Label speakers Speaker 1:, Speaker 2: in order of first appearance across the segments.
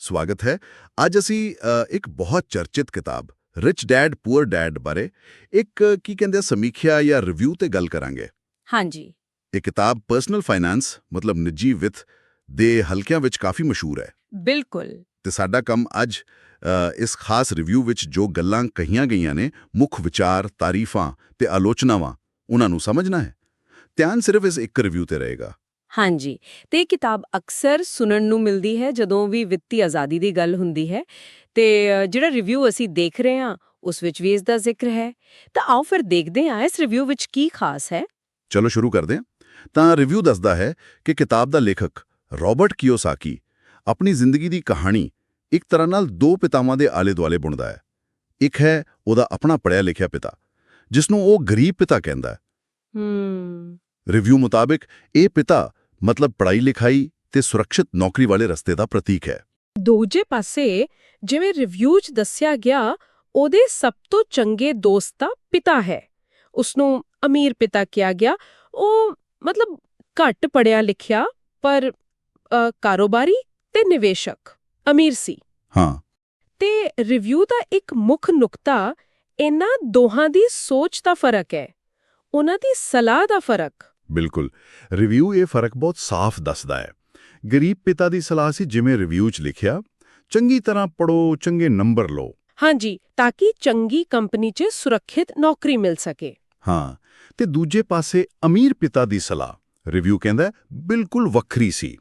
Speaker 1: ਸਵਾਗਤ ਹੈ। ਅੱਜ ਅਸੀਂ ਇੱਕ ਬਹੁਤ ਚਰਚਿਤ ਕਿਤਾਬ ਰਿਚ ਡੈਡ ਪੂਅਰ ਡੈਡ ਬਾਰੇ ਇੱਕ ਕੀ ਕਹਿੰਦੇ ਸਮੀਖਿਆ ਜਾਂ ਰਿਵਿਊ ਤੇ ਗੱਲ ਕਰਾਂਗੇ।
Speaker 2: ਹਾਂਜੀ।
Speaker 1: ਇਹ ਕਿਤਾਬ ਪਰਸਨਲ ਫਾਈਨਾਂਸ ਮਤਲਬ ਨਿੱਜੀ ਵਿੱਤ ਦੇ ਹਲਕਿਆਂ ਵਿੱਚ ਕਾਫੀ ਮਸ਼ਹੂਰ ਹੈ।
Speaker 2: ਬਿਲਕੁਲ।
Speaker 1: ਤੇ ਸਾਡਾ ਕੰਮ ਅੱਜ ਇਸ ਖਾਸ ਰਿਵਿਊ ਵਿੱਚ ਜੋ ਗੱਲਾਂ ਕਹੀਆਂ ਗਈਆਂ ਨੇ ਮੁੱਖ ਵਿਚਾਰ ਤਾਰੀਫਾਂ ਤੇ ਆਲੋਚਨਾਵਾਂ ਉਹਨਾਂ ਨੂੰ ਸਮਝਣਾ ਹੈ। ਧਿਆਨ ਸਿਰਫ ਇਸ ਇੱਕ ਰਿਵਿਊ ਤੇ ਰਹੇਗਾ।
Speaker 2: ਹਾਂਜੀ। ਤੇ ਇਹ ਕਿਤਾਬ ਅਕਸਰ ਸੁਣਨ ਨੂੰ ਮਿਲਦੀ ਹੈ ਜਦੋਂ ਵੀ ਵਿੱਤੀ ਆਜ਼ਾਦੀ ਦੀ ਗੱਲ ਹੁੰਦੀ ਹੈ। ਤੇ ਜਿਹੜਾ ਰਿਵਿਊ ਅਸੀਂ ਦੇਖ ਰਹੇ ਹਾਂ ਉਸ ਵਿੱਚ ਵੀ ਇਸ ਦਾ ਜ਼ਿਕਰ ਹੈ। ਤਾਂ ਆਓ ਫਿਰ ਦੇਖਦੇ ਹਾਂ ਇਸ ਰਿਵਿਊ ਵਿੱਚ ਕੀ ਖਾਸ ਹੈ।
Speaker 1: ਚਲੋ ਸ਼ੁਰੂ ਕਰਦੇ ਹਾਂ। ਤਾਂ ਰਿਵਿਊ ਦੱਸਦਾ ਹੈ ਕਿ ਕਿਤਾਬ ਦਾ ਲੇਖਕ ਰਾਬਰਟ ਕਿਯੋਸਾਕੀ ਆਪਣੀ ਜ਼ਿੰਦਗੀ ਦੀ ਕਹਾਣੀ ਇੱਕ ਤਰ੍ਹਾਂ ਨਾਲ ਦੋ ਪਿਤਾਵਾਂ ਦੇ ਆਲੇ-ਦੁਆਲੇ ਬੁਣਦਾ ਹੈ। ਇੱਕ ਹੈ ਉਹਦਾ ਆਪਣਾ ਪੜ੍ਹਿਆ ਲਿਖਿਆ ਪਿਤਾ ਜਿਸ ਨੂੰ ਉਹ ਗਰੀਬ ਪਿਤਾ ਕਹਿੰਦਾ ਹੈ।
Speaker 2: ਹੂੰ।
Speaker 1: ਰਿਵਿਊ ਮੁਤਾਬਕ ਇਹ ਪਿਤਾ ਮਤਲਬ ਪੜ੍ਹਾਈ ਲਿਖਾਈ ਤੇ ਸੁਰੱਖਿਅਤ ਨੌਕਰੀ ਵਾਲੇ ਰਸਤੇ ਦਾ ਪ੍ਰਤੀਕ ਹੈ।
Speaker 3: ਦੂਜੇ ਪਾਸੇ ਜਿਵੇਂ ਰਿਵਿਊ 'ਚ ਦੱਸਿਆ ਗਿਆ ਉਹਦੇ ਸਭ ਤੋਂ ਚੰਗੇ ਦੋਸਤ ਦਾ ਪਿਤਾ ਹੈ। ਉਸ ਨੂੰ ਅਮੀਰ ਪਿਤਾ ਕਿਹਾ ਗਿਆ। ਉਹ ਮਤਲਬ ਘੱਟ ਪੜਿਆ ਲਿਖਿਆ ਪਰ ਕਾਰੋਬਾਰੀ ਤੇ ਨਿਵੇਸ਼ਕ ਅਮੀਰ ਸੀ।
Speaker 1: ਹਾਂ।
Speaker 3: ਤੇ ਰਿਵਿਊ ਦਾ ਇੱਕ ਮੁੱਖ ਨੁਕਤਾ ਇਹਨਾਂ ਦੋਹਾਂ ਦੀ ਸੋਚ ਦਾ ਫ਼ਰਕ ਹੈ। ਉਹਨਾਂ ਦੀ ਸਲਾਹ ਦਾ ਫ਼ਰਕ।
Speaker 1: ਬਿਲਕੁਲ। ਰਿਵਿਊ ਇਹ ਫ਼ਰਕ ਬਹੁਤ ਸਾਫ਼ ਦੱਸਦਾ ਹੈ। ਗਰੀਬ ਪਿਤਾ ਦੀ ਸਲਾਹ ਸੀ ਜਿਵੇਂ ਰਿਵਿਊ 'ਚ ਲਿਖਿਆ ਚੰਗੀ ਤਰ੍ਹਾਂ ਪੜੋ ਚੰਗੇ ਨੰਬਰ ਲਓ।
Speaker 3: ਹਾਂਜੀ ਤਾਂ ਕਿ ਚੰਗੀ ਕੰਪਨੀ 'ਚ ਸੁਰੱਖਿਅਤ ਨੌਕਰੀ ਮਿਲ ਸਕੇ।
Speaker 1: ਹਾਂ ਤੇ ਦੂਜੇ ਪਾਸੇ ਅਮੀਰ ਪਿਤਾ ਦੀ ਸਲਾਹ ਰਿਵਿਊ ਕਹਿੰਦਾ ਬਿਲਕੁਲ ਵੱਖਰੀ ਸੀ।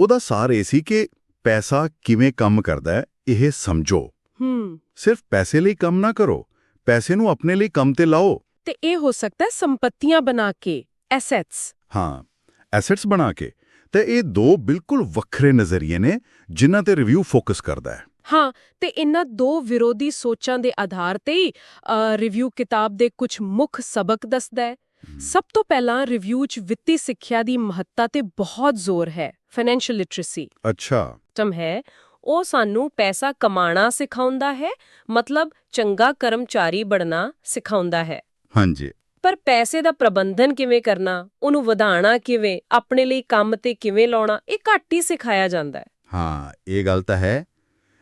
Speaker 1: ਉਹਦਾ ਸਾਰ ਇਹ ਸੀ ਕਿ ਪੈਸਾ ਕਿਵੇਂ ਕੰਮ ਕਰਦਾ ਹੈ ਇਹ ਸਮਝੋ।
Speaker 3: ਹੂੰ।
Speaker 1: ਸਿਰਫ ਪੈਸੇ ਲਈ ਕੰਮ ਨਾ ਕਰੋ ਪੈਸੇ ਨੂੰ ਆਪਣੇ ਲਈ ਕੰਮ ਤੇ ਲਾਓ।
Speaker 3: ਤੇ ਇਹ ਹੋ ਸਕਦਾ ਹੈ ਸੰਪਤੀਆਂ ਬਣਾ ਕੇ। ਐਸੈਟਸ
Speaker 1: ਹਾਂ ਐਸੈਟਸ ਬਣਾ ਕੇ। ਤੇ ਇਹ ਦੋ ਬਿਲਕੁਲ ਵੱਖਰੇ ਨਜ਼ਰੀਏ ਨੇ ਜਿਨ੍ਹਾਂ ਤੇ ਰਿਵਿਊ ਫੋਕਸ ਕਰਦਾ ਹੈ।
Speaker 3: ਹਾਂ ਤੇ ਇਹਨਾਂ ਦੋ ਵਿਰੋਧੀ ਸੋਚਾਂ ਦੇ ਆਧਾਰ ਤੇ ਹੀ ਰਿਵਿਊ ਕਿਤਾਬ ਦੇ ਕੁਝ ਮੁੱਖ ਸਬਕ ਦੱਸਦਾ ਹੈ। ਸਭ ਤੋਂ ਪਹਿਲਾਂ ਰਿਵਿਊ 'ਚ ਵਿੱਤੀ ਸਿੱਖਿਆ ਦੀ ਮਹੱਤਤਾ ਤੇ ਬਹੁਤ ਜ਼ੋਰ ਹੈ ਫਾਈਨੈਂਸ਼ੀਅਲ ਲਿਟਰੇਸੀ
Speaker 1: ਅੱਛਾ।
Speaker 3: ਟਮ ਹੈ ਉਹ ਸਾਨੂੰ ਪੈਸਾ ਕਮਾਉਣਾ ਸਿਖਾਉਂਦਾ ਹੈ ਮਤਲਬ ਚੰਗਾ ਕਰਮਚਾਰੀ ਬਣਨਾ ਸਿਖਾਉਂਦਾ ਹੈ।
Speaker 1: ਹਾਂਜੀ।
Speaker 3: ਪਰ ਪੈਸੇ ਦਾ ਪ੍ਰਬੰਧਨ ਕਿਵੇਂ ਕਰਨਾ ਉਹਨੂੰ ਵਧਾਉਣਾ ਕਿਵੇਂ ਆਪਣੇ ਲਈ ਕੰਮ ਤੇ ਕਿਵੇਂ ਲਾਉਣਾ ਇਹ ਘੱਟ ਹੀ ਸਿਖਾਇਆ ਜਾਂਦਾ ਹੈ।
Speaker 1: ਹਾਂ ਇਹ ਗੱਲ ਤਾਂ ਹੈ।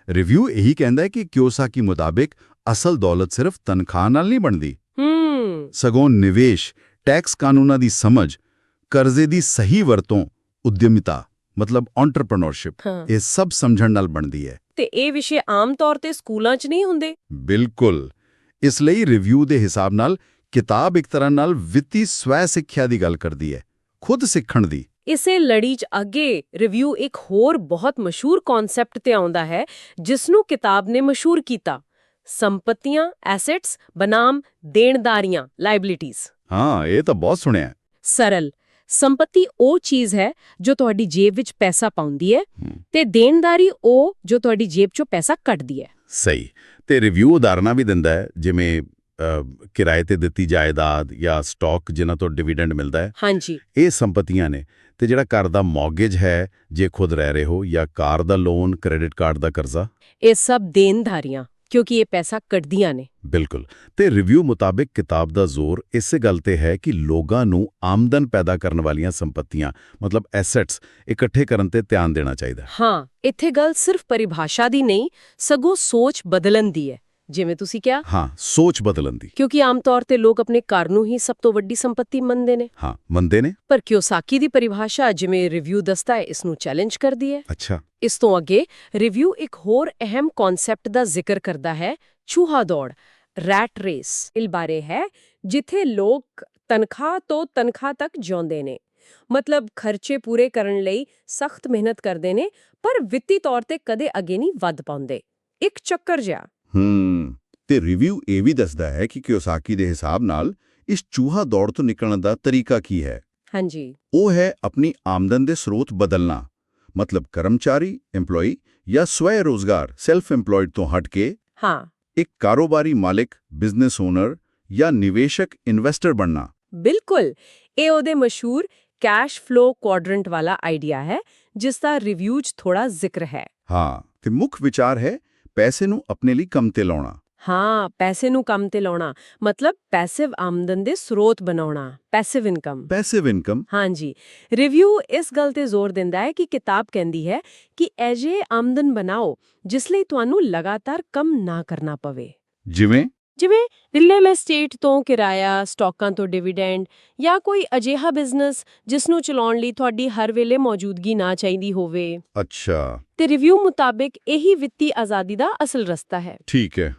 Speaker 1: ਰਿਵਿਊ ਇਹੀ ਕਹਿੰਦਾ ਹੈ ਕਿ ਕਿਓਸਾਕੀ ਮੁਤਾਬਿਕ ਅਸਲ ਦੌਲਤ ਸਿਰਫ ਤਨਖਾਹ ਨਾਲ ਨਹੀਂ ਬਣਦੀ।
Speaker 3: ਹੂੰ।
Speaker 1: ਸਗੋਂ ਨਿਵੇਸ਼ ਟੈਕਸ ਕਾਨੂੰਨਾਂ ਦੀ ਸਮਝ ਕਰਜ਼ੇ ਦੀ ਸਹੀ ਵਰਤੋਂ ਉਦਯਮਿਤਾ ਮਤਲਬ ਐਂਟਰਪ੍ਰੀਨਿਓਰਸ਼ਿਪ ਇਹ ਸਭ ਸਮਝਣ ਨਾਲ ਬਣਦੀ ਹੈ।
Speaker 3: ਤੇ ਇਹ ਵਿਸ਼ੇ ਆਮ ਤੌਰ ਤੇ ਸਕੂਲਾਂ 'ਚ ਨਹੀਂ ਹੁੰਦੇ?
Speaker 1: ਬਿਲਕੁਲ। ਇਸ ਲਈ ਰਿਵਿਊ ਦੇ ਹਿਸਾਬ ਨਾਲ ਕਿਤਾਬ ਇੱਕ ਤਰ੍ਹਾਂ ਨਾਲ ਵਿੱਤੀ ਸਵੈ ਸਿੱਖਿਆ ਦੀ ਗੱਲ ਕਰਦੀ ਹੈ ਖੁਦ ਸਿੱਖਣ ਦੀ।
Speaker 3: ਇਸੇ ਲੜੀ 'ਚ ਅੱਗੇ ਰਿਵਿਊ ਇੱਕ ਹੋਰ ਬਹੁਤ ਮਸ਼ਹੂਰ ਕਨਸੈਪਟ ਤੇ ਆਉਂਦਾ ਹੈ ਜਿਸ ਨੂੰ ਕਿਤਾਬ ਨੇ ਮਸ਼ਹੂਰ ਕੀਤਾ। ਸੰਪਤੀਆਂ ਐਸੈਟਸ ਬਨਾਮ ਦੇਣਦਾਰੀਆਂ ਲਾਇਬਿਲਿਟੀਜ਼
Speaker 1: ਹਾਂ ਇਹ ਤਾਂ ਬਹੁਤ ਸੁਣਿਆ। ਹੈ।
Speaker 3: ਸਰਲ। ਸੰਪਤੀ ਉਹ ਚੀਜ਼ ਹੈ ਜੋ ਤੁਹਾਡੀ ਜੇਬ ਵਿੱਚ ਪੈਸਾ ਪਾਉਂਦੀ ਹੈ। ਤੇ ਦੇਣਦਾਰੀ ਉਹ ਜੋ ਤੁਹਾਡੀ ਜੇਬ 'ਚੋਂ ਪੈਸਾ ਕੱਢਦੀ ਹੈ।
Speaker 1: ਸਹੀ। ਤੇ ਰਿਵਿਊ ਉਦਾਹਰਨਾਂ ਵੀ ਦਿੰਦਾ ਹੈ ਜਿਵੇਂ ਕਿਰਾਏ ਤੇ ਦਿੱਤੀ ਜਾਇਦਾਦ ਜਾਂ ਸਟਾਕ ਜਿਨ੍ਹਾਂ ਤੋਂ ਡਿਵੀਡੈਂਡ ਮਿਲਦਾ ਹੈ
Speaker 3: ਹਾਂਜੀ।
Speaker 1: ਇਹ ਸੰਪਤੀਆਂ ਨੇ ਤੇ ਜਿਹੜਾ ਘਰ ਦਾ ਮੌਗੇਜ ਹੈ ਜੇ ਖੁਦ ਰਹਿ ਰਹੇ ਹੋ ਜਾਂ ਕਾਰ ਦਾ ਲੋਨ ਕ੍ਰੈਡਿਟ ਕਾਰਡ ਦਾ ਕਰਜ਼ਾ?
Speaker 3: ਇਹ ਸਭ ਦੇਣਦਾਰੀਆਂ ਕਿਉਂਕਿ ਇਹ ਪੈਸਾ ਕੱਢਦੀਆਂ ਨੇ।
Speaker 1: ਬਿਲਕੁਲ। ਤੇ ਰਿਵਿਊ ਮੁਤਾਬਿਕ ਕਿਤਾਬ ਦਾ ਜ਼ੋਰ ਇਸੇ ਗੱਲ ਤੇ ਹੈ ਕਿ ਲੋਕਾਂ ਨੂੰ ਆਮਦਨ ਪੈਦਾ ਕਰਨ ਵਾਲੀਆਂ ਸੰਪਤੀਆਂ ਮਤਲਬ ਐਸੈਟਸ ਇਕੱਠੇ ਕਰਨ ਤੇ ਧਿਆਨ ਦੇਣਾ ਚਾਹੀਦਾ। ਹਾਂ
Speaker 3: ਇੱਥੇ ਗੱਲ ਸਿਰਫ ਪਰਿਭਾਸ਼ਾ ਦੀ ਨਹੀਂ ਸਗੋਂ ਸੋਚ ਬਦਲਣ ਦੀ ਹੈ। ਜਿਵੇਂ ਤੁਸੀਂ ਕਿਹਾ।
Speaker 1: ਹਾਂ ਸੋਚ ਬਦਲਣ ਦੀ।
Speaker 3: ਕਿਉਂਕਿ ਆਮ ਤੌਰ ਤੇ ਲੋਕ ਆਪਣੇ ਘਰ ਨੂੰ ਹੀ ਸਭ ਤੋਂ ਵੱਡੀ ਸੰਪਤੀ ਮੰਨਦੇ ਨੇ।
Speaker 1: ਹਾਂ ਮੰਨਦੇ ਨੇ।
Speaker 3: ਪਰ ਕਿਓਸਾਕੀ ਦੀ ਪਰਿਭਾਸ਼ਾ ਜਿਵੇਂ ਰਿਵਿਊ ਦੱਸਦਾ ਹੈ ਇਸ ਨੂੰ ਚੈਲੰਜ ਕਰਦੀ ਹੈ।
Speaker 1: ਅੱਛਾ।
Speaker 3: ਇਸ ਤੋਂ ਅੱਗੇ ਰਿਵਿਊ ਇੱਕ ਹੋਰ ਅਹਿਮ ਕਨਸੈਪਟ ਦਾ ਜ਼ਿਕਰ ਕਰਦਾ ਹੈ ਚੂਹਾ ਦੌੜ ਰੈਟ ਰੇਸ ਇਲ ਬਾਰੇ ਹੈ ਜਿੱਥੇ ਲੋਕ ਤਨਖਾਹ ਤੋਂ ਤਨਖਾਹ ਤੱਕ ਜਿਉਂਦੇ ਨੇ। ਮਤਲਬ ਖਰਚੇ ਪੂਰੇ ਕਰਨ ਲਈ ਸਖਤ ਮਿਹਨਤ ਕਰਦੇ ਨੇ ਪਰ ਵਿੱਤੀ ਤੌਰ ਤੇ ਕਦੇ ਅੱਗੇ ਨਹੀਂ ਵੱਧ ਪਾਉਂਦੇ। ਇੱਕ ਚੱਕਰ ਜਿਹਾ।
Speaker 1: ਹੂੰ ਤੇ ਰਿਵਿਊ ਇਹ ਵੀ ਦੱਸਦਾ ਹੈ ਕਿ ਕਿਓਸਾਕੀ ਦੇ ਹਿਸਾਬ ਨਾਲ ਇਸ ਚੂਹਾ ਦੌੜ ਤੋਂ ਨਿਕਲਣ ਦਾ ਤਰੀਕਾ ਕੀ ਹੈ।
Speaker 3: ਹਾਂਜੀ।
Speaker 1: ਉਹ ਹੈ ਆਪਣੀ ਆਮਦਨ ਦੇ ਸਰੋਤ ਬਦਲਣਾ ਮਤਲਬ ਕਰਮਚਾਰੀ EMPLOYE ਜਾਂ ਸਵੈ ਰੋਜ਼ਗਾਰ ਸੈਲਫ EMPLOYED ਤੋਂ ਹਟ ਕੇ
Speaker 3: ਹਾਂ।
Speaker 1: ਇੱਕ ਕਾਰੋਬਾਰੀ ਮਾਲਿਕ ਬਿਜ਼ਨਸ ਓਨਰ ਜਾਂ ਨਿਵੇਸ਼ਕ ਇਨਵੈਸਟਰ ਬਣਨਾ।
Speaker 3: ਬਿਲਕੁਲ। ਇਹ ਉਹਦੇ ਮਸ਼ਹੂਰ ਕੈਸ਼ ਫਲੋ ਕੁਆਡਰੈਂਟ ਵਾਲਾ ਆਈਡੀਆ ਹੈ ਜਿਸ ਦਾ ਰਿਵਿਊ 'ਚ ਥੋੜਾ ਜ਼ਿਕਰ ਹੈ।
Speaker 1: ਹਾਂ ਤੇ ਮੁੱਖ ਵਿਚਾਰ ਹੈ ਪੈਸੇ ਨੂੰ ਆਪਣੇ ਲਈ ਕੰਮ ਤੇ ਲਾਉਣਾ।
Speaker 3: ਹਾਂ ਪੈਸੇ ਨੂੰ ਕੰਮ ਤੇ ਲਾਉਣਾ। ਮਤਲਬ ਪੈਸਿਵ ਆਮਦਨ ਦੇ ਸਰੋਤ ਬਣਾਉਣਾ ਪੈਸਿਵ ਇਨਕਮ
Speaker 1: ਪੈਸਿਵ ਇਨਕਮ
Speaker 3: ਹਾਂਜੀ। ਰਿਵਿਊ ਇਸ ਗੱਲ ਤੇ ਜ਼ੋਰ ਦਿੰਦਾ ਹੈ ਕਿ ਕਿਤਾਬ ਕਹਿੰਦੀ ਹੈ ਕਿ ਅਜੇ ਆਮਦਨ ਬਣਾਓ ਜਿਸ ਲਈ ਤੁਹਾਨੂੰ ਲਗਾਤਾਰ ਕੰਮ ਨਾ ਕਰਨਾ ਪਵੇ।
Speaker 1: ਜਿਵੇਂ
Speaker 3: ਜਿਵੇਂ ਰੀਅਲ ਐਸਟੇਟ ਤੋਂ ਕਿਰਾਇਆ ਸਟਾਕਾਂ ਤੋਂ ਡਿਵੀਡੈਂਡ ਜਾਂ ਕੋਈ ਅਜਿਹਾ ਬਿਜ਼ਨਸ ਜਿਸ ਨੂੰ ਚਲਾਉਣ ਲਈ ਤੁਹਾਡੀ ਹਰ ਵੇਲੇ ਮੌਜੂਦਗੀ ਨਾ ਚਾਹੀਦੀ ਹੋਵੇ।
Speaker 1: ਅੱਛਾ।
Speaker 3: ਤੇ ਰਿਵਿਊ ਮੁਤਾਬਿਕ ਇਹੀ ਵਿੱਤੀ ਆਜ਼ਾਦੀ ਦਾ ਅਸਲ ਰਸਤਾ ਹੈ।
Speaker 1: ਠੀਕ ਹੈ।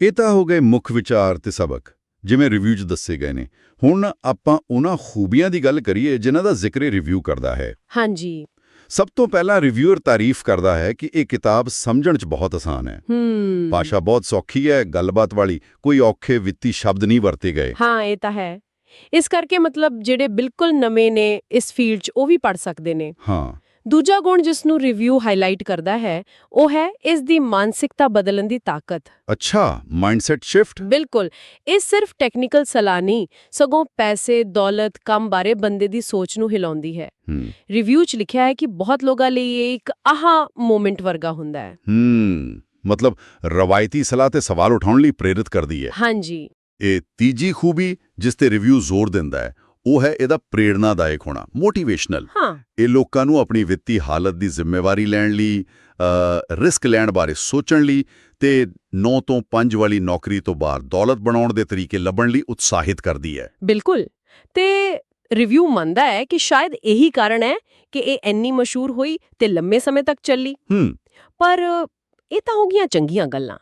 Speaker 1: ਇਹ ਤਾਂ ਹੋ ਗਏ ਮੁੱਖ ਵਿਚਾਰ ਤੇ ਸਬਕ ਜਿਵੇਂ ਰਿਵਿਊ 'ਚ ਦੱਸੇ ਗਏ ਨੇ। ਹੁਣ ਆਪਾਂ ਉਹਨਾਂ ਖੂਬੀਆਂ ਦੀ ਗੱਲ ਕਰੀਏ ਜਿਨ੍ਹਾਂ ਦਾ ਜ਼ਿਕਰ ਰਿਵਿਊ ਕਰਦਾ ਹੈ।
Speaker 3: ਹਾਂਜੀ।
Speaker 1: ਸਭ ਤੋਂ ਪਹਿਲਾਂ ਰਿਵਿਊਅਰ ਤਾਰੀਫ ਕਰਦਾ ਹੈ ਕਿ ਇਹ ਕਿਤਾਬ ਸਮਝਣ 'ਚ ਬਹੁਤ ਆਸਾਨ ਹੈ।
Speaker 3: ਹੂੰ।
Speaker 1: ਭਾਸ਼ਾ ਬਹੁਤ ਸੌਖੀ ਹੈ ਗੱਲਬਾਤ ਵਾਲੀ ਕੋਈ ਔਖੇ ਵਿੱਤੀ ਸ਼ਬਦ ਨਹੀਂ ਵਰਤੇ ਗਏ।
Speaker 3: ਹਾਂ ਇਹ ਤਾਂ ਹੈ। ਇਸ ਕਰਕੇ ਮਤਲਬ ਜਿਹੜੇ ਬਿਲਕੁਲ ਨਵੇਂ ਨੇ ਇਸ ਫੀਲਡ 'ਚ ਉਹ ਵੀ ਪੜ ਸਕਦੇ ਨੇ।
Speaker 1: ਹਾਂ।
Speaker 3: ਦੂਜਾ ਗੁਣ ਜਿਸ ਨੂੰ ਰਿਵਿਊ ਹਾਈਲਾਈਟ ਕਰਦਾ ਹੈ ਉਹ ਹੈ ਇਸ ਦੀ ਮਾਨਸਿਕਤਾ ਬਦਲਣ ਦੀ ਤਾਕਤ।
Speaker 1: ਅੱਛਾ ਮਾਈਂਡਸੈਟ ਸ਼ਿਫਟ
Speaker 3: ਬਿਲਕੁਲ। ਇਹ ਸਿਰਫ ਟੈਕਨੀਕਲ ਸਲਾਹ ਨਹੀਂ ਸਗੋਂ ਪੈਸੇ ਦੌਲਤ ਕੰਮ ਬਾਰੇ ਬੰਦੇ ਦੀ ਸੋਚ ਨੂੰ ਹਿਲਾਉਂਦੀ ਹੈ। ਰਿਵਿਊ 'ਚ ਲਿਖਿਆ ਹੈ ਕਿ ਬਹੁਤ ਲੋਕਾਂ ਲਈ ਇਹ ਇੱਕ ਆਹਾ ਮੂਮੈਂਟ ਵਰਗਾ ਹੁੰਦਾ ਹੈ।
Speaker 1: ਹੂੰ ਮਤਲਬ ਰਵਾਇਤੀ ਸਲਾਹ ਤੇ ਸਵਾਲ ਉਠਾਉਣ ਲਈ ਪ੍ਰੇਰਿਤ ਕਰਦੀ ਹੈ।
Speaker 3: ਹਾਂਜੀ।
Speaker 1: ਇਹ ਤੀਜੀ ਖੂਬੀ ਜਿਸ ਤੇ ਰਿਵਿਊ ਜ਼ੋਰ ਦਿੰਦਾ ਹੈ ਉਹ ਹੈ ਇਹਦਾ ਪ੍ਰੇਰਣਾਦਾਇਕ ਹੋਣਾ ਮੋਟੀਵੇਸ਼ਨਲ ਇਹ ਲੋਕਾਂ ਨੂੰ ਆਪਣੀ ਵਿੱਤੀ ਹਾਲਤ ਦੀ ਜ਼ਿੰਮੇਵਾਰੀ ਲੈਣ ਲਈ ਰਿਸਕ ਲੈਣ ਬਾਰੇ ਸੋਚਣ ਲਈ ਤੇ 9 ਤੋਂ 5 ਵਾਲੀ ਨੌਕਰੀ ਤੋਂ ਬਾਹਰ ਦੌਲਤ ਬਣਾਉਣ ਦੇ ਤਰੀਕੇ ਲੱਭਣ ਲਈ ਉਤਸ਼ਾਹਿਤ ਕਰਦੀ ਹੈ।
Speaker 3: ਬਿਲਕੁਲ। ਤੇ ਰਿਵਿਊ ਮੰਨਦਾ ਹੈ ਕਿ ਸ਼ਾਇਦ ਇਹੀ ਕਾਰਨ ਹੈ ਕਿ ਇਹ ਇੰਨੀ ਮਸ਼ਹੂਰ ਹੋਈ ਤੇ ਲੰਮੇ ਸਮੇਂ ਤੱਕ ਚੱਲੀ।
Speaker 1: ਹੂੰ।
Speaker 3: ਪਰ ਇਹ ਤਾਂ ਹੋ ਗਈਆਂ ਚੰਗੀਆਂ ਗੱਲਾਂ।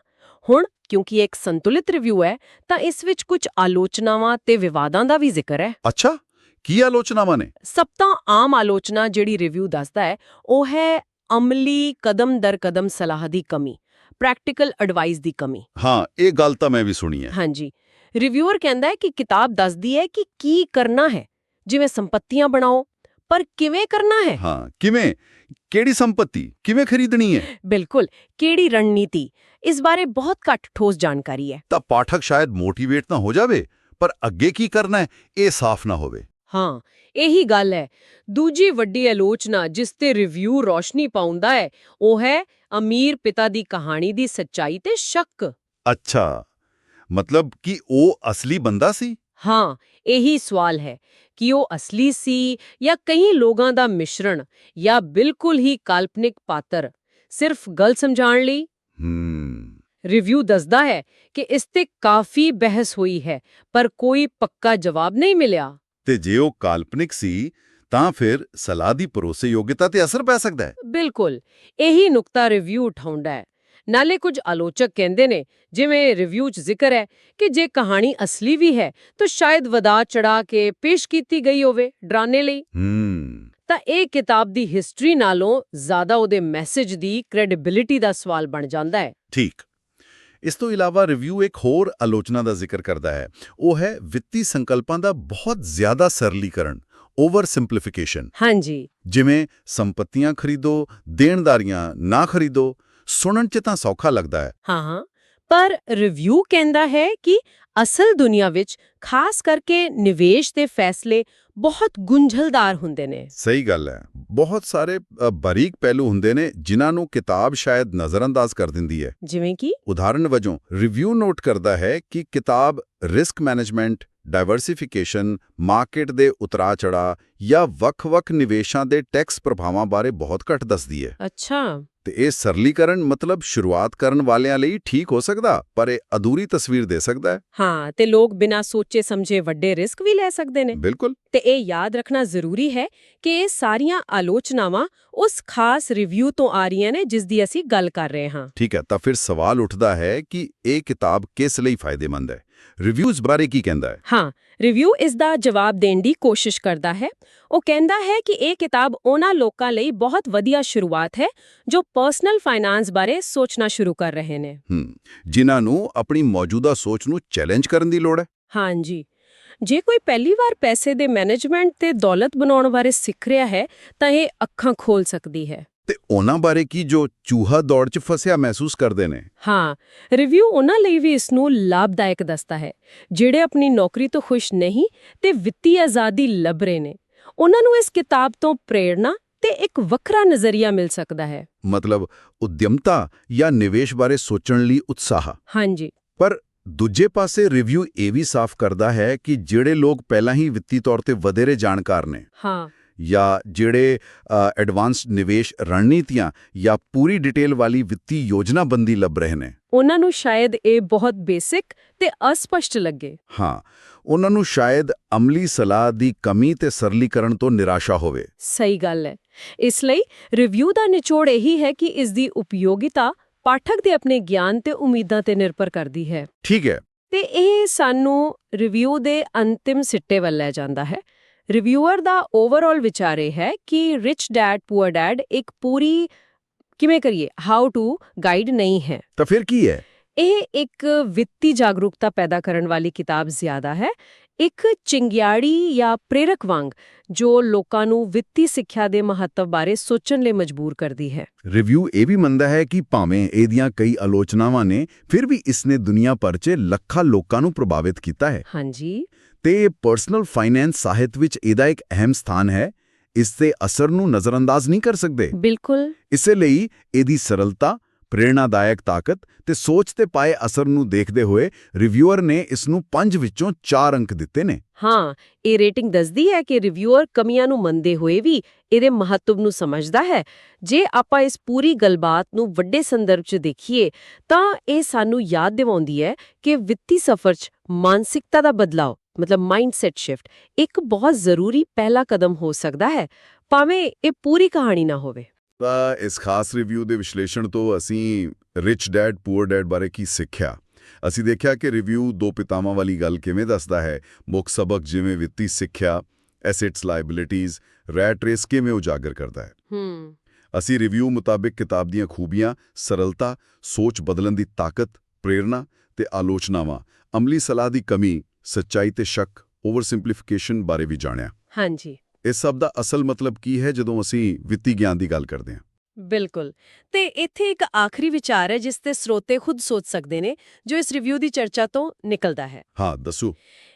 Speaker 3: ਹੁਣ ਕਿਉਂਕਿ ਇਹ ਇੱਕ ਸੰਤੁਲਿਤ ਰਿਵਿਊ ਹੈ ਤਾਂ ਇਸ ਵਿੱਚ ਕੁਝ ਆਲੋਚਨਾਵਾਂ ਤੇ ਵਿਵਾਦਾਂ ਦਾ ਵੀ ਜ਼ਿਕਰ ਹੈ।
Speaker 1: ਅੱਛਾ ਕੀ ਆਲੋਚਨਾਵਾਂ ਨੇ?
Speaker 3: ਸਭ ਤੋਂ ਆਮ ਆਲੋਚਨਾ ਜਿਹੜੀ ਰਿਵਿਊ ਦੱਸਦਾ ਹੈ ਉਹ ਹੈ ਅਮਲੀ ਕਦਮ ਦਰ ਕਦਮ ਸਲਾਹ ਦੀ ਕਮੀ ਪ੍ਰੈਕਟੀਕਲ ਐਡਵਾਈਸ ਦੀ ਕਮੀ।
Speaker 1: ਹਾਂ ਇਹ ਗੱਲ ਤਾਂ ਮੈਂ ਵੀ ਸੁਣੀ ਹੈ।
Speaker 3: ਹਾਂਜੀ। ਰਿਵਿਊਅਰ ਕਹਿੰਦਾ ਹੈ ਕਿ ਕਿਤਾਬ ਦੱਸਦੀ ਹੈ ਕਿ ਕੀ ਕਰਨਾ ਹੈ ਜਿਵੇਂ ਸੰਪਤੀਆਂ ਬਣਾਓ ਪਰ ਕਿਵੇਂ ਕਰਨਾ ਹੈ?
Speaker 1: ਹਾਂ ਕਿਵੇਂ? ਕਿਹੜੀ ਸੰਪਤੀ? ਕਿਵੇਂ ਖਰੀਦਣੀ ਹੈ?
Speaker 3: ਬਿਲਕੁਲ ਕਿਹੜੀ ਰਣਨੀਤੀ? ਇਸ ਬਾਰੇ ਬਹੁਤ ਘੱਟ ਠੋਸ ਜਾਣਕਾਰੀ ਹੈ।
Speaker 1: ਤਾਂ ਪਾਠਕ ਸ਼ਾਇਦ ਮੋਟੀਵੇਟ ਤਾਂ ਹੋ ਜਾਵੇ ਪਰ ਅੱਗੇ ਕੀ ਕਰਨਾ ਹੈ ਇਹ ਸਾਫ਼ ਨਾ ਹੋਵੇ।
Speaker 3: ਹਾਂ ਇਹੀ ਗੱਲ ਹੈ। ਦੂਜੀ ਵੱਡੀ ਆਲੋਚਨਾ ਜਿਸ ਤੇ ਰਿਵਿਊ ਰੋਸ਼ਨੀ ਪਾਉਂਦਾ ਹੈ ਉਹ ਹੈ ਅਮੀਰ ਪਿਤਾ ਦੀ ਕਹਾਣੀ ਦੀ ਸੱਚਾਈ ਤੇ ਸ਼ੱਕ।
Speaker 1: ਅੱਛਾ ਮਤਲਬ ਕਿ ਉਹ ਅਸਲੀ ਬੰਦਾ ਸੀ?
Speaker 3: ਹਾਂ ਇਹੀ ਸਵਾਲ ਹੈ ਕਿ ਉਹ ਅਸਲੀ ਸੀ ਜਾਂ ਕਈ ਲੋਕਾਂ ਦਾ ਮਿਸ਼ਰਣ ਜਾਂ ਬਿਲਕੁਲ ਹੀ ਕਾਲਪਨਿਕ ਪਾਤਰ ਸਿਰਫ ਗੱਲ ਸਮਝਾਉਣ ਲਈ? ਰਿਵਿਊ ਦੱਸਦਾ ਹੈ ਕਿ ਇਸ ਤੇ ਕਾਫੀ ਬਹਿਸ ਹੋਈ ਹੈ ਪਰ ਕੋਈ ਪੱਕਾ ਜਵਾਬ ਨਹੀਂ ਮਿਲਿਆ।
Speaker 1: ਤੇ ਜੇ ਉਹ ਕਾਲਪਨਿਕ ਸੀ ਤਾਂ ਫਿਰ ਸਲਾਹ ਦੀ ਭਰੋਸੇਯੋਗਤਾ ਤੇ ਅਸਰ ਪੈ ਸਕਦਾ ਹੈ।
Speaker 3: ਬਿਲਕੁਲ ਇਹੀ ਨੁਕਤਾ ਰਿਵਿਊ ਉਠਾਉਂਦਾ ਹੈ। ਨਾਲੇ ਕੁਝ ਆਲੋਚਕ ਕਹਿੰਦੇ ਨੇ ਜਿਵੇਂ ਰਿਵਿਊ 'ਚ ਜ਼ਿਕਰ ਹੈ ਕਿ ਜੇ ਕਹਾਣੀ ਅਸਲੀ ਵੀ ਹੈ ਤਾਂ ਸ਼ਾਇਦ ਵਧਾ ਚੜਾ ਕੇ ਪੇਸ਼ ਕੀਤੀ ਗਈ ਹੋਵੇ ਡਰਾਣੇ ਲਈ। ਤਾਂ ਇਹ ਕਿਤਾਬ ਦੀ ਹਿਸਟਰੀ ਨਾਲੋਂ ਜ਼ਿਆਦਾ ਉਹਦੇ ਮੈਸੇਜ ਦੀ ਕ੍ਰੈਡੀਬਿਲਿਟੀ ਦਾ ਸਵਾਲ ਬਣ ਜਾਂਦਾ ਹੈ।
Speaker 1: ਠੀਕ। ਇਸ ਤੋਂ ਇਲਾਵਾ ਰਿਵਿਊ ਇੱਕ ਹੋਰ ਆਲੋਚਨਾ ਦਾ ਜ਼ਿਕਰ ਕਰਦਾ ਹੈ। ਉਹ ਹੈ ਵਿੱਤੀ ਸੰਕਲਪਾਂ ਦਾ ਬਹੁਤ ਜ਼ਿਆਦਾ ਸਰਲੀਕਰਨ ਓਵਰ ਸਿੰਪਲੀਫਿਕੇਸ਼ਨ
Speaker 3: ਹਾਂਜੀ।
Speaker 1: ਜਿਵੇਂ ਸੰਪਤੀਆਂ ਖਰੀਦੋ ਦੇਣਦਾਰੀਆਂ ਨਾ ਖਰੀਦੋ ਸੁਣਨ 'ਚ ਤਾਂ ਸੌਖਾ ਲੱਗਦਾ ਹੈ।
Speaker 3: ਹਾਂ ਹਾਂ। ਪਰ ਰਿਵਿਊ ਕਹਿੰਦਾ ਹੈ ਕਿ ਅਸਲ ਦੁਨੀਆ ਵਿੱਚ ਖਾਸ ਕਰਕੇ ਨਿਵੇਸ਼ ਦੇ ਫੈਸਲੇ ਬਹੁਤ ਗੁੰਝਲਦਾਰ ਹੁੰਦੇ ਨੇ।
Speaker 1: ਸਹੀ ਗੱਲ ਹੈ। ਬਹੁਤ ਸਾਰੇ ਬਾਰੀਕ ਪਹਿਲੂ ਹੁੰਦੇ ਨੇ ਜਿਨ੍ਹਾਂ ਨੂੰ ਕਿਤਾਬ ਸ਼ਾਇਦ ਨਜ਼ਰਅੰਦਾਜ਼ ਕਰ ਦਿੰਦੀ ਹੈ।
Speaker 3: ਜਿਵੇਂ ਕਿ?
Speaker 1: ਉਦਾਹਰਨ ਵਜੋਂ ਰਿਵਿਊ ਨੋਟ ਕਰਦਾ ਹੈ ਕਿ ਕਿਤਾਬ ਰਿਸਕ ਮੈਨੇਜਮੈਂਟ ਡਾਈਵਰਸਿਫਿਕੇਸ਼ਨ ਮਾਰਕੀਟ ਦੇ ਉਤਰਾ ਚੜਾ ਜਾਂ ਵੱਖ-ਵੱਖ ਨਿਵੇਸ਼ਾਂ ਦੇ ਟੈਕਸ ਪ੍ਰਭਾਵਾਂ ਬਾਰੇ ਬਹੁਤ ਘੱਟ ਦੱਸਦੀ ਹੈ।
Speaker 3: ਅੱਛਾ।
Speaker 1: ਤੇ ਇਹ ਸਰਲੀਕਰਨ ਮਤਲਬ ਸ਼ੁਰੂਆਤ ਕਰਨ ਵਾਲਿਆਂ ਲਈ ਠੀਕ ਹੋ ਸਕਦਾ ਪਰ ਇਹ ਅਧੂਰੀ ਤਸਵੀਰ ਦੇ ਸਕਦਾ ਹੈ।
Speaker 3: ਹਾਂ ਤੇ ਲੋਕ ਬਿਨਾਂ ਸੋਚੇ ਸਮਝੇ ਵੱਡੇ ਰਿਸਕ ਵੀ ਲੈ ਸਕਦੇ ਨੇ।
Speaker 1: ਬਿਲਕੁਲ।
Speaker 3: ਤੇ ਇਹ ਯਾਦ ਰੱਖਣਾ ਜ਼ਰੂਰੀ ਹੈ ਕਿ ਇਹ ਸਾਰੀਆਂ ਆਲੋਚਨਾਵਾਂ ਉਸ ਖਾਸ ਰਿਵਿਊ ਤੋਂ ਆ ਰਹੀਆਂ ਨੇ ਜਿਸ ਦੀ ਅਸੀਂ ਗੱਲ ਕਰ ਰਹੇ ਹਾਂ।
Speaker 1: ਠੀਕ ਹੈ ਤਾਂ ਫਿਰ ਸਵਾਲ ਉੱਠਦਾ ਹੈ ਕਿ ਇਹ ਕਿਤਾਬ ਕਿਸ ਲਈ ਫਾਇਦੇਮੰਦ ਹੈ? ਰਿਵਿਊਜ਼ ਬਾਰੇ ਕੀ ਕਹਿੰਦਾ ਹੈ?
Speaker 3: ਹਾਂ ਰਿਵਿਊ ਇਸ ਦਾ ਜਵਾਬ ਦੇਣ ਦੀ ਕੋਸ਼ਿਸ਼ ਕਰਦਾ ਹੈ। ਉਹ ਕਹਿੰਦਾ ਹੈ ਕਿ ਇਹ ਕਿਤਾਬ ਉਹਨਾਂ ਲੋਕਾਂ ਲਈ ਬਹੁਤ ਵਧੀਆ ਸ਼ੁਰੂਆਤ ਹੈ ਜੋ ਪਰਸਨਲ ਫਾਈਨਾਂਸ ਬਾਰੇ ਸੋਚਣਾ ਸ਼ੁਰੂ ਕਰ ਰਹੇ ਨੇ।
Speaker 1: ਹੂੰ ਜਿਨ੍ਹਾਂ ਨੂੰ ਆਪਣੀ ਮੌਜੂਦਾ ਸੋਚ ਨੂੰ ਚੈਲੰਜ ਕਰਨ ਦੀ ਲੋੜ ਹੈ।
Speaker 3: ਹਾਂਜੀ। ਜੇ ਕੋਈ ਪਹਿਲੀ ਵਾਰ ਪੈਸੇ ਦੇ ਮੈਨੇਜਮੈਂਟ ਤੇ ਦੌਲਤ ਬਣਾਉਣ ਬਾਰੇ ਸਿੱਖ ਰਿਹਾ ਹੈ ਤਾਂ ਇਹ ਅੱਖਾਂ ਖੋਲ ਸਕਦੀ ਹੈ।
Speaker 1: ਤੇ ਉਹਨਾਂ ਬਾਰੇ ਕੀ ਜੋ ਚੂਹਾ ਦੌੜ 'ਚ ਫਸਿਆ ਮਹਿਸੂਸ ਕਰਦੇ ਨੇ?
Speaker 3: ਹਾਂ ਰਿਵਿਊ ਉਹਨਾਂ ਲਈ ਵੀ ਇਸ ਨੂੰ ਲਾਭਦਾਇਕ ਦੱਸਦਾ ਹੈ ਜਿਹੜੇ ਆਪਣੀ ਨੌਕਰੀ ਤੋਂ ਖੁਸ਼ ਨਹੀਂ ਤੇ ਵਿੱਤੀ ਆਜ਼ਾਦੀ ਲੱਭ ਰਹੇ ਨੇ। ਉਹਨਾਂ ਨੂੰ ਇਸ ਕਿਤਾਬ ਤੋਂ ਪ੍ਰੇਰਣਾ ਤੇ ਇੱਕ ਵੱਖਰਾ ਨਜ਼ਰੀਆ ਮਿਲ ਸਕਦਾ ਹੈ।
Speaker 1: ਮਤਲਬ ਉਦਯਮਤਾ ਜਾਂ ਨਿਵੇਸ਼ ਬਾਰੇ ਸੋਚਣ ਲਈ ਉਤਸ਼ਾਹ।
Speaker 3: ਹਾਂਜੀ।
Speaker 1: ਪਰ ਦੂਜੇ ਪਾਸੇ ਰਿਵਿਊ ਇਹ ਵੀ ਸਾਫ਼ ਕਰਦਾ ਹੈ ਕਿ ਜਿਹੜੇ ਲੋਕ ਪਹਿਲਾਂ ਹੀ ਵਿੱਤੀ ਤੌਰ ਤੇ ਵਧੇਰੇ ਜਾਣਕਾਰ ਨੇ।
Speaker 3: ਹਾਂ।
Speaker 1: ਜਾਂ ਜਿਹੜੇ ਐਡਵਾਂਸਡ ਨਿਵੇਸ਼ ਰਣਨੀਤੀਆਂ ਜਾਂ ਪੂਰੀ ਡਿਟੇਲ ਵਾਲੀ ਵਿੱਤੀ ਯੋਜਨਾਬੰਦੀ ਲੱਭ ਰਹੇ ਨੇ।
Speaker 3: ਉਹਨਾਂ ਨੂੰ ਸ਼ਾਇਦ ਇਹ ਬਹੁਤ ਬੇਸਿਕ ਤੇ ਅਸਪਸ਼ਟ ਲੱਗੇ।
Speaker 1: ਹਾਂ ਉਹਨਾਂ ਨੂੰ ਸ਼ਾਇਦ ਅਮਲੀ ਸਲਾਹ ਦੀ ਕਮੀ ਤੇ ਸਰਲੀਕਰਨ ਤੋਂ ਨਿਰਾਸ਼ਾ ਹੋਵੇ।
Speaker 3: ਸਹੀ ਗੱਲ ਹੈ। ਇਸ ਲਈ ਰਿਵਿਊ ਦਾ ਨਿਚੋੜ ਇਹੀ ਹੈ ਕਿ ਇਸ ਦੀ ਉਪਯੋਗਿਤਾ ਪਾਠਕ ਦੇ ਆਪਣੇ ਗਿਆਨ ਤੇ ਉਮੀਦਾਂ ਤੇ ਨਿਰਭਰ ਕਰਦੀ ਹੈ।
Speaker 1: ਠੀਕ ਹੈ।
Speaker 3: ਤੇ ਇਹ ਸਾਨੂੰ ਰਿਵਿਊ ਦੇ ਅੰਤਿਮ ਸਿੱਟੇ ਵੱਲ ਲੈ ਜਾਂਦਾ ਹੈ। ਰਿਵਿਊਅਰ ਦਾ ਓਵਰਆਲ ਵਿਚਾਰ ਇਹ ਹੈ ਕਿ ਰਿਚ ਡੈਡ ਪੂਅਰ ਡੈਡ ਇੱਕ ਪੂਰੀ ਕਿਵੇਂ ਕਰੀਏ? ਹਾਊ ਟੂ ਗਾਈਡ ਨਹੀਂ ਹੈ।
Speaker 1: ਤਾਂ ਫਿਰ ਕੀ ਹੈ?
Speaker 3: ਇਹ ਇੱਕ ਵਿੱਤੀ ਜਾਗਰੂਕਤਾ ਪੈਦਾ ਕਰਨ ਵਾਲੀ ਕਿਤਾਬ ਜ਼ਿਆਦਾ ਹੈ। ਇੱਕ ਚਿੰਗਿਆੜੀ ਜਾਂ ਪ੍ਰੇਰਕ ਵਾਂਗ ਜੋ ਲੋਕਾਂ ਨੂੰ ਵਿੱਤੀ ਸਿੱਖਿਆ ਦੇ ਮਹੱਤਵ ਬਾਰੇ ਸੋਚਣ ਲਈ ਮਜਬੂਰ ਕਰਦੀ ਹੈ।
Speaker 1: ਰਿਵਿਊ ਇਹ ਵੀ ਮੰਨਦਾ ਹੈ ਕਿ ਭਾਵੇਂ ਇਹਦੀਆਂ ਕਈ ਆਲੋਚਨਾਵਾਂ ਨੇ ਫਿਰ ਵੀ ਇਸਨੇ ਦੁਨੀਆ ਭਰ 'ਚ ਲੱਖਾਂ ਲੋਕਾਂ ਨੂੰ ਪ੍ਰਭਾਵਿਤ ਕੀਤਾ ਹੈ।
Speaker 3: ਹਾਂਜੀ।
Speaker 1: ਤੇ ਪਰਸਨਲ ਫਾਈਨੈਂਸ ਸਾਹਿਤ ਵਿੱਚ ਇਹਦਾ ਇੱਕ ਅਹਿਮ ਸਥਾਨ ਹੈ ਇਸ ਦੇ ਅਸਰ ਨੂੰ ਨਜ਼ਰਅੰਦਾਜ਼ ਨਹੀਂ ਕਰ ਸਕਦੇ।
Speaker 3: ਬਿਲਕੁਲ।
Speaker 1: ਇਸੇ ਲਈ ਇਹਦੀ ਸਰਲਤਾ ਪ੍ਰੇਰਣਾਦਾਇਕ ਤਾਕਤ ਤੇ ਸੋਚ ਤੇ ਪਾਏ ਅਸਰ ਨੂੰ ਦੇਖਦੇ ਹੋਏ ਰਿਵਿਊਅਰ ਨੇ ਇਸ ਨੂੰ 5 ਵਿੱਚੋਂ 4 ਅੰਕ ਦਿੱਤੇ ਨੇ।
Speaker 3: ਹਾਂ ਇਹ ਰੇਟਿੰਗ ਦੱਸਦੀ ਹੈ ਕਿ ਰਿਵਿਊਅਰ ਕਮੀਆਂ ਨੂੰ ਮੰਨਦੇ ਹੋਏ ਵੀ ਇਹਦੇ ਮਹੱਤਵ ਨੂੰ ਸਮਝਦਾ ਹੈ। ਜੇ ਆਪਾਂ ਇਸ ਪੂਰੀ ਗੱਲਬਾਤ ਨੂੰ ਵੱਡੇ ਸੰਦਰਭ 'ਚ ਦੇਖੀਏ ਤਾਂ ਇਹ ਸਾਨੂੰ ਯਾਦ ਦਿਵਾਉਂਦੀ ਹੈ ਕਿ ਵਿੱਤੀ ਸਫ਼ਰ 'ਚ ਮਾਨਸਿਕਤਾ ਦਾ ਬਦਲਾਅ ਮਤਲਬ ਮਾਈਂਡਸੈਟ ਸ਼ਿਫਟ ਇੱਕ ਬਹੁਤ ਜ਼ਰੂਰੀ ਪਹਿਲਾ ਕਦਮ ਹੋ ਸਕਦਾ ਹੈ ਭਾਵੇਂ ਇਹ ਪੂਰੀ ਕਹਾਣੀ ਨਾ ਹੋਵੇ।
Speaker 1: ਤਾਂ ਇਸ ਖਾਸ ਰਿਵਿਊ ਦੇ ਵਿਸ਼ਲੇਸ਼ਣ ਤੋਂ ਅਸੀਂ ਰਿਚ ਡੈਡ ਪੂਅਰ ਡੈਡ ਬਾਰੇ ਕੀ ਸਿੱਖਿਆ? ਅਸੀਂ ਦੇਖਿਆ ਕਿ ਰਿਵਿਊ ਦੋ ਪਿਤਾਵਾਂ ਵਾਲੀ ਗੱਲ ਕਿਵੇਂ ਦੱਸਦਾ ਹੈ? ਮੁੱਖ ਸਬਕ ਜਿਵੇਂ ਵਿੱਤੀ ਸਿੱਖਿਆ ਐਸੈਟਸ ਲਾਇਬਿਲਿਟੀਜ਼ ਰੈਟ ਰੇਸ ਕਿਵੇਂ ਉਜਾਗਰ ਕਰਦਾ ਹੈ?
Speaker 3: ਹੂੰ।
Speaker 1: ਅਸੀਂ ਰਿਵਿਊ ਮੁਤਾਬਿਕ ਕਿਤਾਬ ਦੀਆਂ ਖੂਬੀਆਂ ਸਰਲਤਾ ਸੋਚ ਬਦਲਣ ਦੀ ਤਾਕਤ ਪ੍ਰੇਰਣਾ ਤੇ ਆਲੋਚਨਾਵਾਂ ਅਮਲੀ ਸਲਾਹ ਦੀ ਕਮੀ ਸੱਚਾਈ ਤੇ ਸ਼ੱਕ ਓਵਰ ਸਿੰਪਲੀਫਿਕੇਸ਼ਨ ਬਾਰੇ ਵੀ ਜਾਣਿਆ।
Speaker 3: ਹਾਂਜੀ।
Speaker 1: ਇਸ ਸਭ ਦਾ ਅਸਲ ਮਤਲਬ ਕੀ ਹੈ ਜਦੋਂ ਅਸੀਂ ਵਿੱਤੀ ਗਿਆਨ ਦੀ ਗੱਲ ਕਰਦੇ ਹਾਂ?
Speaker 3: ਬਿਲਕੁਲ। ਤੇ ਇੱਥੇ ਇੱਕ ਆਖਰੀ ਵਿਚਾਰ ਹੈ ਜਿਸ ਤੇ ਸਰੋਤੇ ਖੁਦ ਸੋਚ ਸਕਦੇ ਨੇ ਜੋ ਇਸ ਰਿਵਿਊ ਦੀ ਚਰਚਾ ਤੋਂ ਨਿਕਲਦਾ ਹੈ।
Speaker 1: ਹਾਂ ਦੱਸੋ।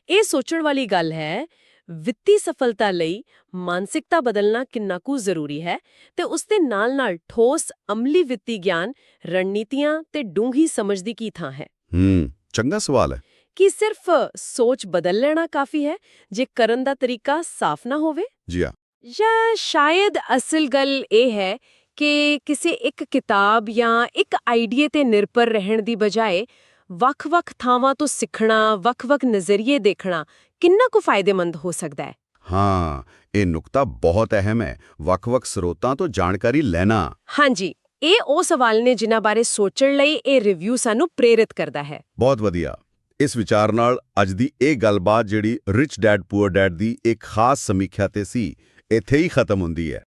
Speaker 3: ਇਹ ਸੋਚਣ ਵਾਲੀ ਗੱਲ ਹੈ ਵਿੱਤੀ ਸਫਲਤਾ ਲਈ ਮਾਨਸਿਕਤਾ ਬਦਲਣਾ ਕਿੰਨਾ ਕੁ ਜ਼ਰੂਰੀ ਹੈ ਤੇ ਉਸ ਦੇ ਨਾਲ-ਨਾਲ ਠੋਸ ਅਮਲੀ ਵਿੱਤੀ ਗਿਆਨ ਰਣਨੀਤੀਆਂ ਤੇ ਡੂੰਘੀ ਸਮਝ ਦੀ ਕੀ ਥਾਂ ਹੈ?
Speaker 1: ਹੂੰ ਚੰਗਾ ਸਵਾਲ ਹੈ।
Speaker 3: ਕੀ ਸਿਰਫ ਸੋਚ ਬਦਲ ਲੈਣਾ ਕਾਫੀ ਹੈ ਜੇ ਕਰਨ ਦਾ ਤਰੀਕਾ ਸਾਫ਼ ਨਾ ਹੋਵੇ?
Speaker 1: ਜੀ ਹਾਂ।
Speaker 3: ਜਾਂ ਸ਼ਾਇਦ ਅਸਲ ਗੱਲ ਇਹ ਹੈ ਕਿ ਕਿਸੇ ਇੱਕ ਕਿਤਾਬ ਜਾਂ ਇੱਕ ਆਈਡੀਏ ਤੇ ਨਿਰਭਰ ਰਹਿਣ ਦੀ ਬਜਾਏ ਵੱਖ-ਵੱਖ ਥਾਵਾਂ ਤੋਂ ਸਿੱਖਣਾ, ਵੱਖ-ਵੱਖ ਨਜ਼ਰੀਏ ਦੇਖਣਾ ਕਿੰਨਾ ਕੁ ਫਾਇਦੇਮੰਦ ਹੋ ਸਕਦਾ ਹੈ।
Speaker 1: ਹਾਂ ਇਹ ਨੁਕਤਾ ਬਹੁਤ ਅਹਿਮ ਹੈ। ਵੱਖ-ਵੱਖ ਸਰੋਤਾਂ ਤੋਂ ਜਾਣਕਾਰੀ ਲੈਣਾ।
Speaker 3: ਹਾਂਜੀ, ਇਹ ਉਹ ਸਵਾਲ ਨੇ ਜਿਨ੍ਹਾਂ ਬਾਰੇ ਸੋਚਣ ਲਈ ਇਹ ਰਿਵਿਊ ਸਾਨੂੰ ਪ੍ਰੇਰਿਤ ਕਰਦਾ ਹੈ।
Speaker 1: ਬਹੁਤ ਵਧੀਆ। ਇਸ ਵਿਚਾਰ ਨਾਲ ਅੱਜ ਦੀ ਇਹ ਗੱਲਬਾਤ ਜਿਹੜੀ ਰਿਚ ਡੈਡ ਪੂਅਰ ਡੈਡ ਦੀ ਇੱਕ ਖਾਸ ਸਮੀਖਿਆ ਤੇ ਸੀ, ਇੱਥੇ ਹੀ ਖਤਮ ਹੁੰਦੀ ਹੈ।